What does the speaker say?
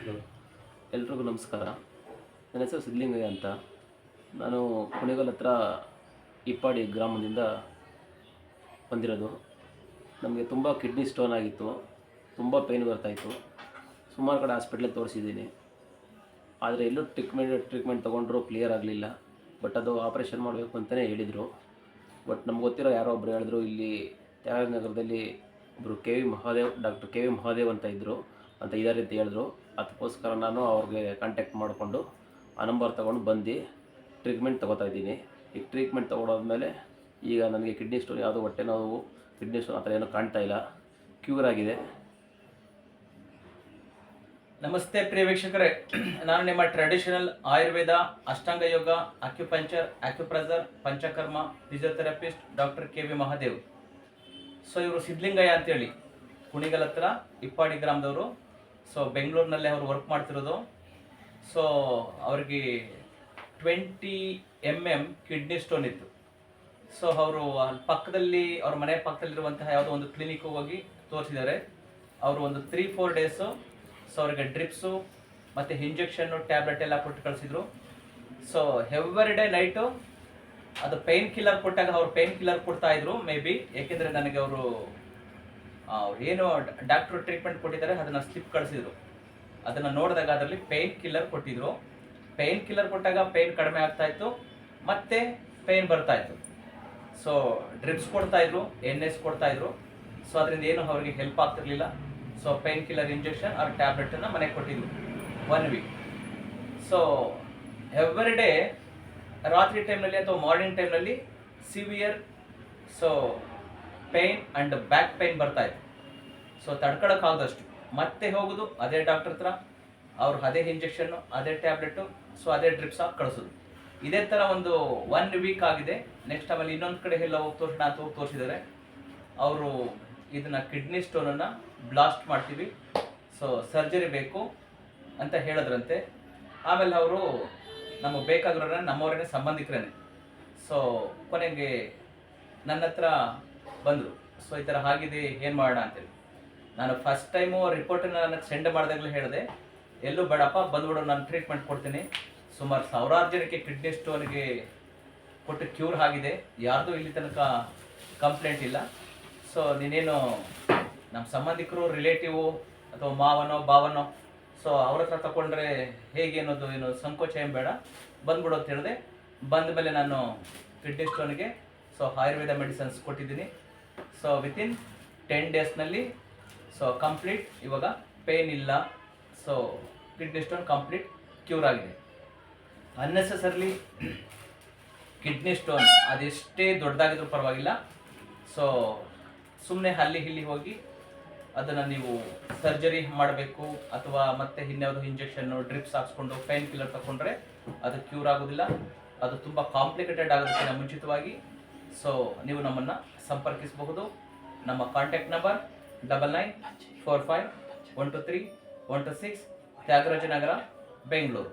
Hello. ಎಲ್ರಿಗೂ ನಮಸ್ಕಾರ. ನನ್ನ ಹೆಸರು ಸಿದ್ಧಲಿಂಗಯ್ಯ ಅಂತ. ನಾನು ಕೊನೆಗಲ್ ಹತ್ರ ಇಪ್ಪಾಡಿ ಗ್ರಾಮದಿಂದ ಬಂದಿರೋದು. ನಮಗೆ ತುಂಬ ಕಿಡ್ನಿ ಸ್ಟೋನ್ ಆಗಿತ್ತು. ತುಂಬ ಪೇಯ್ನ್ ಬರ್ತಾಯಿತ್ತು. ಸುಮಾರು ಕಡೆ ಹಾಸ್ಪಿಟ್ಲಿಗೆ ತೋರಿಸಿದ್ದೀನಿ. ಆದರೆ ಎಲ್ಲೂ ಟ್ರೀಟ್ಮೆಂಟ್ ಟ್ರೀಟ್ಮೆಂಟ್ ತೊಗೊಂಡ್ರು ಕ್ಲಿಯರ್ ಆಗಲಿಲ್ಲ. ಬಟ್ ಅದು ಆಪ್ರೇಷನ್ ಮಾಡಬೇಕು ಅಂತಲೇ ಹೇಳಿದರು. ಬಟ್ ನಮ್ಗೆ ಗೊತ್ತಿರೋ ಯಾರೋ ಒಬ್ಬರು ಹೇಳಿದ್ರು, ಇಲ್ಲಿ ತ್ಯಾಗರಾಜನಗರದಲ್ಲಿ ಒಬ್ಬರು K V Mahadev, doctor K V Mahadev ಅಂತ ಇದ್ದರು ಅಂತ ಇದೇ ರೀತಿ ಹೇಳಿದ್ರು. ಅದಕ್ಕೋಸ್ಕರ ನಾನು ಅವ್ರಿಗೆ ಕಾಂಟ್ಯಾಕ್ಟ್ ಮಾಡಿಕೊಂಡು ಆ ನಂಬರ್ ತೊಗೊಂಡು ಬಂದು ಟ್ರೀಟ್ಮೆಂಟ್ ತೊಗೋತಾ ಇದ್ದೀನಿ. ಈಗ ಟ್ರೀಟ್ಮೆಂಟ್ ತೊಗೊಳೋದ್ಮೇಲೆ ಈಗ ನನಗೆ ಕಿಡ್ನಿ ಸ್ಟೋನ್ ಯಾವುದು ಹೊಟ್ಟೆ ನೋವು ಕಿಡ್ನಿ ಸ್ಟೋನ್ ಆ ಥರ ಏನೂ ಕಾಣ್ತಾ ಇಲ್ಲ. ಕ್ಯೂರ್ ಆಗಿದೆ. ನಮಸ್ತೆ ಪ್ರಿಯ ವೀಕ್ಷಕರೇ. ನಾನು ನಿಮ್ಮ traditional Ayurveda, Ashtanga yoga acupuncture acupressure Panchakarma physiotherapist doctor K V Mahadev. So ಇವರು ಸಿದ್ಧಲಿಂಗಯ್ಯ ಅಂತೇಳಿ. ಕುಣಿಗಲ್ ಹತ್ರ ಇಪ್ಪಾಡಿ ಗ್ರಾಮದವರು. ಸೊ ಬೆಂಗಳೂರಿನಲ್ಲಿ ಅವರು ವರ್ಕ್ ಮಾಡ್ತಿರೋದು. ಸೊ ಅವ್ರಿಗೆ twenty M M kidney stone ಇತ್ತು. ಸೊ ಅವರು ಅಲ್ಲಿ ಪಕ್ಕದಲ್ಲಿ, ಅವ್ರ ಮನೆ ಪಕ್ಕದಲ್ಲಿರುವಂತಹ ಯಾವುದೋ ಒಂದು ಕ್ಲಿನಿಕ್ ಹೋಗಿ ತೋರಿಸಿದ್ದಾರೆ. ಅವರು ಒಂದು ತ್ರೀ ಫೋರ್ ಡೇಸು ಸೊ ಅವ್ರಿಗೆ ಡ್ರಿಪ್ಸು ಮತ್ತು ಇಂಜೆಕ್ಷನ್ನು ಟ್ಯಾಬ್ಲೆಟ್ ಎಲ್ಲ ಕೊಟ್ಟು ಕಳಿಸಿದ್ರು. ಸೊ ಎವ್ರಿ ಡೇ ನೈಟು ಅದು ಪೇನ್ ಕಿಲ್ಲರ್ ಕೊಟ್ಟಾಗ ಅವ್ರು ಪೇನ್ ಕಿಲ್ಲರ್ ಕೊಡ್ತಾ ಇದ್ರು ಮೇ ಬಿ ಏಕೆಂದರೆ ನನಗೆ ಅವರು ಅವ್ರು ಏನು ಡಾಕ್ಟ್ರು ಟ್ರೀಟ್ಮೆಂಟ್ ಕೊಟ್ಟಿದ್ದಾರೆ, ಅದನ್ನು ಸ್ಲಿಪ್ ಕಳಿಸಿದ್ರು. ಅದನ್ನು ನೋಡಿದಾಗ ಅದರಲ್ಲಿ ಪೇನ್ ಕಿಲ್ಲರ್ ಕೊಟ್ಟಿದ್ರು. ಪೇನ್ ಕಿಲ್ಲರ್ ಕೊಟ್ಟಾಗ ಪೇನ್ ಕಡಿಮೆ ಆಗ್ತಾ ಇತ್ತು, ಮತ್ತೆ ಪೇನ್ ಬರ್ತಾ ಇತ್ತು. ಸೊ ಡ್ರಿಪ್ಸ್ ಕೊಡ್ತಾ ಇದ್ರು ಎನ್ ಎಸ್ ಕೊಡ್ತಾ ಇದ್ರು. ಸೊ ಅದರಿಂದ ಏನು ಅವರಿಗೆ ಹೆಲ್ಪ್ ಆಗ್ತಿರ್ಲಿಲ್ಲ. ಸೊ ಪೇನ್ ಕಿಲ್ಲರ್ ಇಂಜೆಕ್ಷನ್ ಅವ್ರ ಟ್ಯಾಬ್ಲೆಟನ್ನು ಮನೆಗೆ ಕೊಟ್ಟಿದ್ರು. One week so every day ರಾತ್ರಿ ಟೈಮ್ನಲ್ಲಿ ಅಥವಾ ಮಾರ್ನಿಂಗ್ ಟೈಮ್ನಲ್ಲಿ severe so pain and back pain ಬರ್ತಾ ಇದೆ. ಸೊ ತಡ್ಕೊಳಕ್ಕಾಗದಷ್ಟು ಮತ್ತೆ ಹೋಗೋದು, ಅದೇ ಡಾಕ್ಟರ್ ಹತ್ರ. ಅವ್ರು ಅದೇ ಇಂಜೆಕ್ಷನ್ನು ಅದೇ ಟ್ಯಾಬ್ಲೆಟು ಸೊ ಅದೇ ಡ್ರಿಪ್ಸ್ ಹಾಕಿ ಕಳಿಸೋದು. ಇದೇ ಥರ ಒಂದು ಒನ್ ವೀಕ್ ಆಗಿದೆ. ನೆಕ್ಸ್ಟ್ ಆಮೇಲೆ ಇನ್ನೊಂದು ಕಡೆ ಎಲ್ಲ ಹೋಗಿ ತೋರಿಸೋಣ ಅಂತ ಹೋಗಿ ತೋರಿಸಿದ್ದಾರೆ ಅವರು ಇದನ್ನ ಕಿಡ್ನಿ ಸ್ಟೋನನ್ನು ಬ್ಲಾಸ್ಟ್ ಮಾಡ್ತೀವಿ. ಸೊ ಸರ್ಜರಿ ಬೇಕು ಅಂತ ಹೇಳಿದ್ರಂತೆ. ಆಮೇಲೆ ಅವರು ನಮಗೆ ಬೇಕಾಗಿರೋರನ್ನ ನಮ್ಮವರೇ ಸಂಬಂಧಿಕರೇನೆ. ಸೊ ಕೊನೆಗೆ ನನ್ನ ಹತ್ರ ಬಂದರು. ಸೊ ಈ ಥರ ಆಗಿದೆ ಏನು ಮಾಡೋಣ ಅಂತೇಳಿ. ನಾನು ಫಸ್ಟ್ ಟೈಮು ರಿಪೋರ್ಟನ್ನು ನನಗೆ ಸೆಂಡ್ ಮಾಡಿದಾಗಲೇ ಹೇಳಿದೆ, ಎಲ್ಲೂ ಬೇಡಪ್ಪ, ಬಂದ್ಬಿಡು, ನಾನು ಟ್ರೀಟ್ಮೆಂಟ್ ಕೊಡ್ತೀನಿ. ಸುಮಾರು ಸಾವಿರಾರು ಜನಕ್ಕೆ ಕಿಡ್ನಿ ಸ್ಟೋನ್ಗೆ ಕೊಟ್ಟು ಕ್ಯೂರ್ ಆಗಿದೆ. ಯಾರ್ದು ಇಲ್ಲಿ ತನಕ ಕಂಪ್ಲೇಂಟ್ ಇಲ್ಲ. ಸೊ ನೀನೇನು ನಮ್ಮ ಸಂಬಂಧಿಕರು ರಿಲೇಟಿವು ಅಥವಾ ಮಾವನೋ ಭಾವನೋ ಸೊ ಅವ್ರ ಹತ್ರ ತಗೊಂಡ್ರೆ ಹೇಗೆ ಅನ್ನೋದು ಏನು ಸಂಕೋಚ ಏನು ಬೇಡ. ಬಂದ್ಬಿಡು ಅಂತ ಹೇಳಿದೆ. ಬಂದ ಮೇಲೆ ನಾನು ಕಿಡ್ನಿ ಸ್ಟೋನ್ಗೆ ಸೊ ಆಯುರ್ವೇದ ಮೆಡಿಸನ್ಸ್ ಕೊಟ್ಟಿದ್ದೀನಿ. ಸೊ ವಿತಿನ್ ಟೆನ್ ಡೇಸ್ನಲ್ಲಿ ಸೊ ಕಂಪ್ಲೀಟ್ ಇವಾಗ ಪೇನ್ ಇಲ್ಲ. So kidney stone complete cure ಆಗಿದೆ. ಅನ್ನೆಸೆಸರ್ಲಿ ಕಿಡ್ನಿ ಸ್ಟೋನ್ ಅದೆಷ್ಟೇ ದೊಡ್ಡದಾಗಿದ್ರೂ ಪರವಾಗಿಲ್ಲ. ಸೊ ಸುಮ್ಮನೆ ಅಲ್ಲಿ ಇಲ್ಲಿ ಹೋಗಿ ಅದನ್ನು ನೀವು ಸರ್ಜರಿ ಮಾಡಬೇಕು ಅಥವಾ ಮತ್ತೆ ಇನ್ಯಾವುದೋ ಇಂಜೆಕ್ಷನ್ನು ಡ್ರಿಪ್ಸ್ ಹಾಕ್ಸ್ಕೊಂಡು ಪೇನ್ ಕಿಲ್ಲರ್ ತಗೊಂಡ್ರೆ ಅದು ಕ್ಯೂರ್ ಆಗೋದಿಲ್ಲ. ಅದು ತುಂಬ ಕಾಂಪ್ಲಿಕೇಟೆಡ್ ಆಗೋದಕ್ಕಿಂತ ಮುಂಚಿತವಾಗಿ ಸೊ ನೀವು ನಮ್ಮನ್ನು ಸಂಪರ್ಕಿಸಬಹುದು. ನಮ್ಮ contact number double nine four five one two three one two six Thyagarajanagar, Bengaluru.